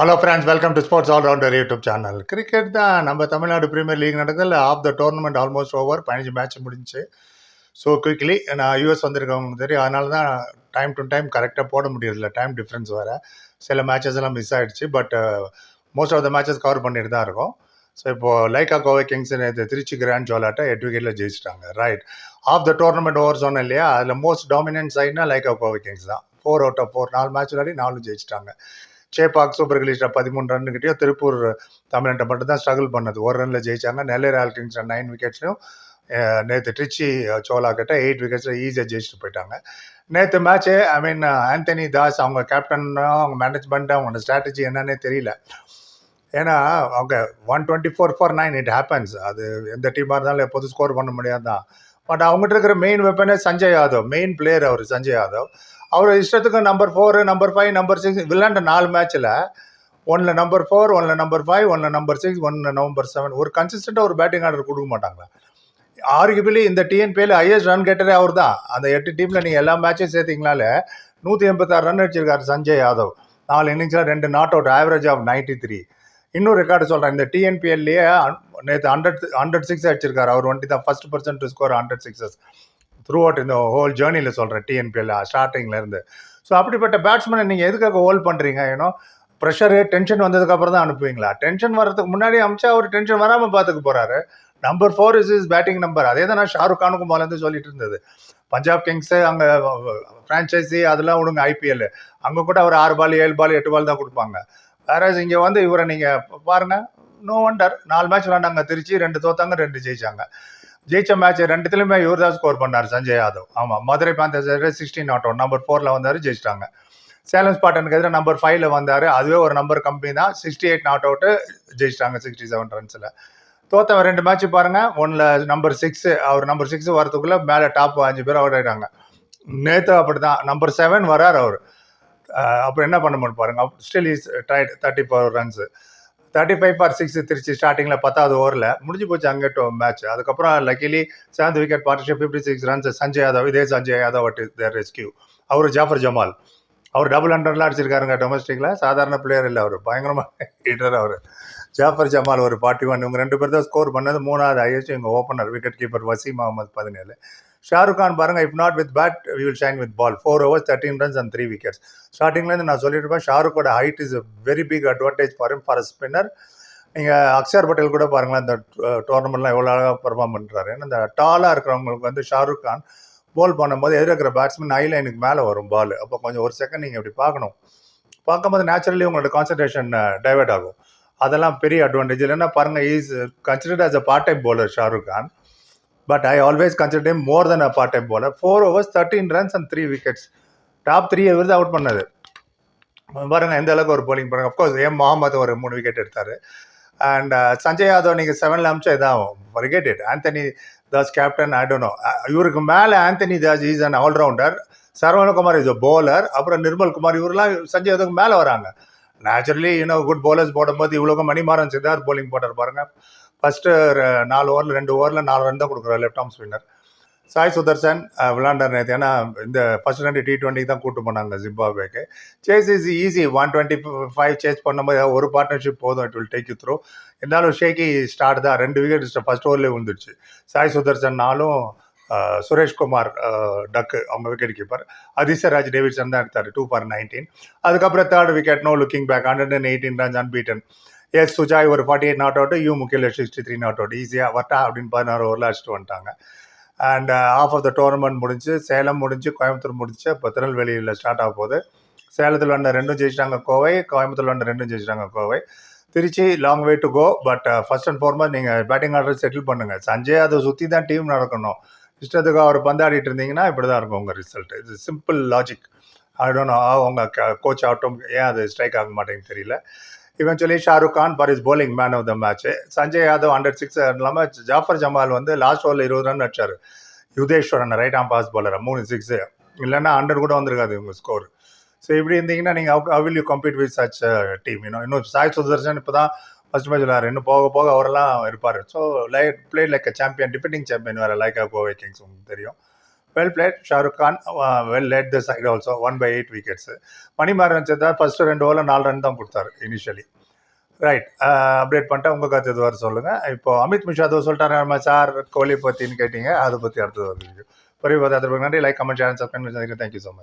Hello friends welcome to sports all rounder YouTube channel cricket தான் நம்ம Tamil Nadu premier league நடக்குது of the tournament almost over பதினஞ்சு match முடிஞ்சுச்சு so quickly நான் US வந்திருக்கவங்க தெரியும். அதனால தான் டைம் டு டைம் கரெக்டாக போட முடியறதில்ல. டைம் டிஃப்ரென்ஸ் வேறு. சில மேட்சஸ் எல்லாம் மிஸ் ஆகிடுச்சு but most of the matches cover பண்ணிட்டு தான் இருக்கும். ஸோ இப்போது லைக்கா கோவை கிங்ஸ் நேற்று திருச்சி கிராண்ட் ஜோலாட்டை எட்டு விக்கெட்டில் ஜெயிச்சிட்டாங்க. Right of the tournament over சொன்னேன் இல்லையா? அதில் மோஸ்ட் டாமினன்ட் சைட்னா லைக்கா கோவை கிங்ஸ் தான். ஃபோர் அவுட் ஆஃப் ஃபோர் நாலு மேட்ச் விளையாடி நாலு ஜெயிச்சிட்டாங்க. சேப்பாக் சூப்பர் கிலீஸில் பதிமூணு ரன் திருப்பூர் தமிழ்நாட்டை மட்டும் தான் ஸ்ட்ரகிள் பண்ணது. ஒரு ரனில் ஜெயிச்சாங்க. நெல்லை ராயல் கிங்ஸ் நைன் விக்கெட்ஸ்லையும் நேற்று ட்ரிச்சி சோலா கிட்ட எயிட் விக்கெட்ஸில் ஈஸியாக ஜெயிச்சுட்டு போயிட்டாங்க. நேற்று match I mean Anthony Das அவங்க கேப்டன் அவங்க மேனேஜ்மெண்ட்டு அவங்களோட ஸ்ட்ராட்டஜி என்னன்னே தெரியல. ஏன்னா அவங்க one twenty four for nine it happens அது எந்த டீமாக இருந்தாலும் எப்போதும் ஸ்கோர் பண்ண முடியாது தான் பட் அவங்ககிட்ட இருக்கிற மெயின் வெப்பனே சஞ்சய் யாதவ். மெயின் பிளேயர் அவர் சஞ்சய் யாதவ். அவர் இஷ்டத்துக்கு number four number five number six விளையாண்ட நாலு மேட்ச்சில் ஒன்றில் நம்பர் ஃபோர் ஒன்ல நம்பர் ஃபைவ் ஒன்றில் நம்பர் சிக்ஸ் ஒன்றில் நம்பர் செவன் ஒரு கன்சிஸ்டண்டாக ஒரு பேட்டிங் ஆர்டர் கொடுக்க மாட்டாங்களா? ஆர்கிபிலி இந்த டிஎன்பியில் ஹையஸ்ட் ரன் கேட்டதே அவர் தான் அந்த எட்டு டீமில் நீங்கள் எல்லா மேட்சும் சேர்த்திங்கனாலே நூற்றி எண்பத்தாறு ரன் அடிச்சிருக்காரு சஞ்சய் யாதவ். நாலு இன்னிங்ஸில் ரெண்டு not out average of ninety three இன்னும் ரெக்கார்டு சொல்கிறேன் இந்த டிஎன்பிஎல்லையே நேற்று ஹண்ட்ரட் ஹண்ட்ரட் சிக்ஸ் அடிச்சிருக்காரு. அவர் வண்டி தான் first person to score hundred sixes throughout இந்த ஹோல் ஜேர்னியில் சொல்கிறேன் டிஎன்பிஎல் ஸ்டார்டிங்லேருந்து ஸோ அப்படிப்பட்ட பேட்ஸ்மேனை நீங்கள் எதுக்காக ஹோல்ட் பண்ணுறீங்க ஏன்னோ ப்ரெஷரு டென்ஷன் வந்ததுக்கப்புறம் தான் அனுப்புவீங்களா? டென்ஷன் வர்றதுக்கு முன்னாடி அமிச்சா அவர் டென்ஷன் வராமல் பார்த்துக்க போகிறாரு number four is is batting number அதே தான் நான் ஷாருக் கானுக்கும் மேலேருந்து சொல்லிட்டு இருந்தது. பஞ்சாப் கிங்ஸு அங்கே ஃப்ரான்ச்சைஸி அதெல்லாம் விடுங்க ஐபிஎல் அங்கே கூட அவர் ஆறு பால் ஏழு பால் எட்டு பால் தான் கொடுப்பாங்க. வேற இங்கே வந்து இவரை நீங்கள் பாருங்கள் நோ ஒண்டர் நாலு மேட்ச் விளாண்டாங்க. திருச்சி ரெண்டு தோத்தாங்க ரெண்டு ஜெயிச்சாங்க. ஜெயிச்ச மேட்ச் ரெண்டுத்துலையுமே இவர் தான் ஸ்கோர் பண்ணார் சஞ்சய் யாதவ். ஆமாம் Madurai panthers sixteen not one number ஃபோரில் வந்தார் ஜெயிச்சிட்டாங்க. சேலம் ஸ்பாட்டனுக்கு எதிராக நம்பர் ஃபைவ்ல வந்தார். அதுவே ஒரு நம்பர் கம்பெனி தான். சிக்ஸ்டி எயிட் நாட் அவுட்டு ஜெயிச்சிட்டாங்க சிக்ஸ்டி செவன் ரன்ஸில் தோத்தவன் ரெண்டு மேட்ச் பாருங்கள் ஒன்றில் நம்பர் சிக்ஸ் அவர் நம்பர் சிக்ஸ் வரதுக்குள்ளே மேலே டாப் அஞ்சு பேர் அவுட் ஆயிட்டாங்க. நேற்று அப்படி தான் நம்பர் செவன் வரார் அவர். அப்புறம் என்ன பண்ண முடியும் பாருங்க. Still is tried thirty four runs thirty five for six Trichy ஸ்டார்டிங்கில் பத்தாவது ஓவரில் முடிஞ்சு போச்சு அங்கே மேட்ச் அதுக்கப்புறம் luckily seventh wicket partnership fifty six runs Sanjay Yadav இதே Sanjay Yadav at there rescue அவர் ஜாஃபர் ஜமால் அவர் டபுள் ஹண்ட்ரட்லாம் அடிச்சிருக்காருங்க டொமஸ்டிக்கில் சாதாரண பிளேயர் இல்லை அவர். பயங்கரமாக ஹீட்டர் அவர். ஜாஃபர் ஜமால் ஒரு ஃபார்ட்டி ஒன் இவங்க ரெண்டு பேர் தான் ஸ்கோர் பண்ணது. மூணாவது ஐஎஸ்டி இவங்க opener wicket keeper Waseem Ahmed பதினேழு. ஷாருக் கான் பாருங்க if not with bat we will shine with ball four overs thirteen runs and three wickets ஸ்டார்டிங்லேருந்து நான் சொல்லியிருப்பேன் இருப்பேன் ஷாருக்கோட height is very big advantage for him for spinner நீங்கள் அக்ஷர் பட்டேல் கூட பாருங்களேன் அந்த டோர்னமெண்ட்லாம் எவ்வளோ அழகாக பர்ஃபார்ம் பண்ணுறாரு ஏன்னா இந்த டாலாக இருக்கிறவங்களுக்கு வந்து ஷாருக் கான் போல் பண்ணும்போது எதிர்க்கிற பேட்ஸ்மேன் ஐ லைனுக்கு மேலே வரும் பால் அப்போ கொஞ்சம் ஒரு செகண்ட் நீங்கள் இப்படி பார்க்கணும். பார்க்கும்போது நேச்சுரலி உங்களோட கான்சன்ட்ரேஷன் டைவெர்ட் ஆகும். அதெல்லாம் பெரிய அட்வான்டேஜ் இல்லைன்னா பாருங்கள் is considered as a part time bowler Shahrukh Khan but I always consider more then a part time போல four overs thirteen runs and three wickets top three இவர் out பண்ணது பாருங்க எந்த அளவுக்கு ஒரு போலிங் பாருங்க அஃப்கோர்ஸ் ஏ முகமது ஒரு மூணு விக்கெட் எடுத்தார். அண்ட் சஞ்சய் யாதவ் நீங்கள் செவனில் அமிச்சா இதாகும். Forget it Anthony Das captain I don't know இவருக்கு மேலே Anthony Das is an allrounder Saravanakumar is a bowler அப்புறம் நிர்மல் குமார் இவரெல்லாம் சஞ்சய் யாதவுக்கு மேலே வராங்க. நேச்சுரலி இன்னும் குட் போலர்ஸ் போடும்போது இவ்வளோக்கும் மணிமாறன் சித்தார்த் போலிங் போட்டார் பாருங்கள் ஃபஸ்ட்டு uh, நாலு ஓவரில் ரெண்டு ஓவரில் நாலு ரன் தான் கொடுக்குறாரு left arm spinner Sai Sudharsan uh, விளாண்டார் நேற்று ஏன்னா இந்த ஃபர்ஸ்ட் ரெண்டு டி டுவெண்ட்டி தான் கூட்டு போனாங்க ஜிம்பாபேக்கு chase is easy one twenty five chase பண்ணும்போது ஒரு பார்ட்னர்ஷிப் போதும். It will take you through இருந்தாலும் ஷேக்கி ஸ்டார்ட் தான். ரெண்டு விக்கெட் ஃபர்ஸ்ட் ஓவர்லேயே விழுந்துருச்சு. சாய் சுதர்சன்னாலும் uh, சுரேஷ்குமார் டக்கு அவங்க விக்கெட் கீப்பர் அதிசராஜ் டேவிட்சன் தான் எடுத்தார். டூ ஃபார் நைன்டீன் அதுக்கப்புறம் third wicket no looking back hundred and eighteen runs unbeaten yes Sujay ஒரு forty eight not out you முக்கிய சிக்ஸ்டி த்ரீ நாட் அவுட் ஈஸியாக வட்டா அப்படின்னு பதினாறு ஓவரில் அடிச்சுட்டு வந்துட்டாங்க. And of of the tournament முடிஞ்சு சேலம் முடிஞ்சு கோயம்புத்தூர் முடிச்சு இப்போ திருநெல்வேலியில் ஸ்டார்ட் ஆக போகுது. சேலத்தில் வந்த ரெண்டும் ஜெயிச்சிட்டாங்க கோவை கோயம்புத்தூர் வந்த ரெண்டும் ஜெயிச்சிட்டாங்க Kovai. Trichy long way to go but first and foremost நீங்கள் பேட்டிங் ஆர்டர் செட்டில் பண்ணுங்கள் சஞ்சய் அதை சுற்றி தான் டீம் நடக்கணும். இஷ்டத்துக்கு அவர் பந்தாடிட்டு இருந்தீங்கன்னா இப்படி தான் இருக்கும் உங்கள் ரிசல்ட் இது simple logic I don't know அவங்க கோச் ஆகட்டும் ஏன் அது ஸ்ட்ரைக் ஆக மாட்டேங்குது தெரியல. Eventually Shahrukh Khan for is bowling man of the match Sanjay Yadav hundred six இல்லாமல் ஜாஃபர் ஜமால் வந்து லாஸ்ட் ஓவரில் இருபது ரன் அடிச்சார். யுதேஸ்வரன் ரைட் ஆம் பாஸ் பாலர் மூணு சிக்ஸு இல்லைன்னா ஹண்ட்ரட் கூட வந்திருக்காது இவங்க ஸ்கோர் ஸோ இப்படி இருந்தீங்கன்னா நீங்கள் how will you complete with such team இன்னும் இன்னும் சாய் சுதர்சன் இப்போ தான் ஃபர்ஸ்ட் மேட்ச் விளாட்ற இன்னும் போக போக அவரெல்லாம் இருப்பார். So like play like champion defending champion வேறு லைக் கோவை கிங்ஸ் உங்களுக்கு தெரியும். Well played Shahrukh Khan well led the side also won by eight wickets Manimaran தான் ஃபஸ்ட்டு ரெண்டு ஓவரில் நாலு ரன் தான் கொடுத்தாரு இனிஷியலி ரைட் அப்டேட் பண்ணிட்டேன் உங்கள் கருத்து இது சொல்லுங்கள் இப்போ அமித் மிஷா அதை சொல்லிட்டாரு நம்ம சார் கோலி பற்றின்னு கேட்டீங்க அதை பற்றி அடுத்தது வருது பெரிய நன்றி. Like comment channel subscribe thank you so much